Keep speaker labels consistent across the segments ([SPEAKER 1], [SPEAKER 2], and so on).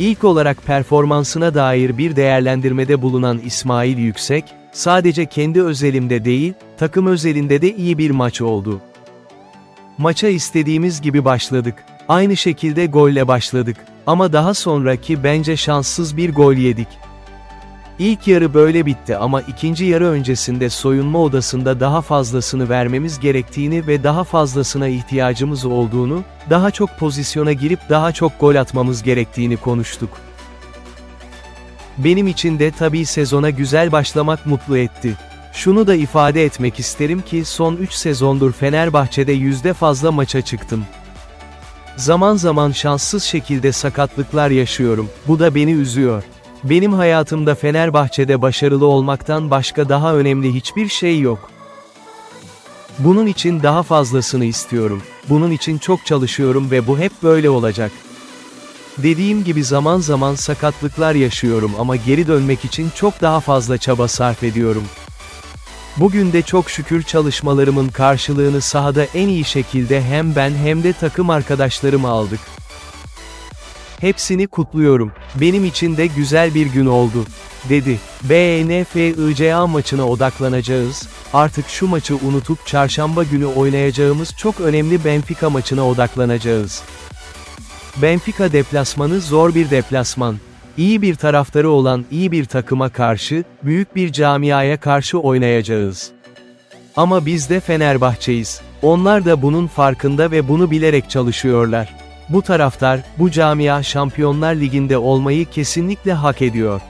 [SPEAKER 1] İlk olarak performansına dair bir değerlendirmede bulunan İsmail Yüksek, sadece kendi özelimde değil, takım özelinde de iyi bir maç oldu. Maça istediğimiz gibi başladık. Aynı şekilde golle başladık. Ama daha sonraki bence şanssız bir gol yedik. İlk yarı böyle bitti ama ikinci yarı öncesinde soyunma odasında daha fazlasını vermemiz gerektiğini ve daha fazlasına ihtiyacımız olduğunu, daha çok pozisyona girip daha çok gol atmamız gerektiğini konuştuk. Benim için de tabii sezona güzel başlamak mutlu etti. Şunu da ifade etmek isterim ki son 3 sezondur Fenerbahçe'de yüzde fazla maça çıktım. Zaman zaman şanssız şekilde sakatlıklar yaşıyorum, bu da beni üzüyor. Benim hayatımda Fenerbahçe'de başarılı olmaktan başka daha önemli hiçbir şey yok. Bunun için daha fazlasını istiyorum. Bunun için çok çalışıyorum ve bu hep böyle olacak. Dediğim gibi zaman zaman sakatlıklar yaşıyorum ama geri dönmek için çok daha fazla çaba sarf ediyorum. Bugün de çok şükür çalışmalarımın karşılığını sahada en iyi şekilde hem ben hem de takım arkadaşlarım aldık. Hepsini kutluyorum. Benim için de güzel bir gün oldu. Dedi. BNFICA maçına odaklanacağız. Artık şu maçı unutup çarşamba günü oynayacağımız çok önemli Benfica maçına odaklanacağız. Benfica deplasmanı zor bir deplasman. İyi bir taraftarı olan iyi bir takıma karşı, büyük bir camiaya karşı oynayacağız. Ama biz de Fenerbahçeyiz. Onlar da bunun farkında ve bunu bilerek çalışıyorlar. Bu taraftar, bu camia Şampiyonlar Ligi'nde olmayı kesinlikle hak ediyor.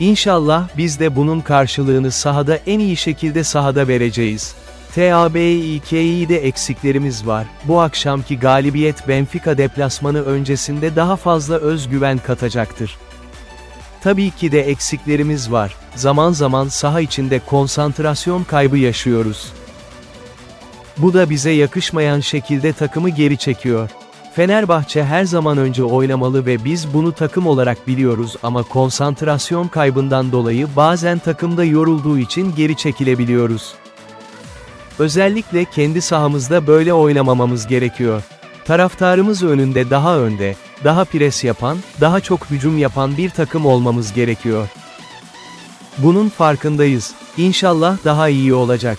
[SPEAKER 1] İnşallah biz de bunun karşılığını sahada en iyi şekilde sahada vereceğiz. TABİK'de eksiklerimiz var. Bu akşamki galibiyet Benfica deplasmanı öncesinde daha fazla özgüven katacaktır. Tabii ki de eksiklerimiz var. Zaman zaman saha içinde konsantrasyon kaybı yaşıyoruz. Bu da bize yakışmayan şekilde takımı geri çekiyor. Fenerbahçe her zaman önce oynamalı ve biz bunu takım olarak biliyoruz ama konsantrasyon kaybından dolayı bazen takımda yorulduğu için geri çekilebiliyoruz. Özellikle kendi sahamızda böyle oynamamamız gerekiyor. Taraftarımız önünde daha önde, daha pres yapan, daha çok hücum yapan bir takım olmamız gerekiyor. Bunun farkındayız. İnşallah daha iyi olacak.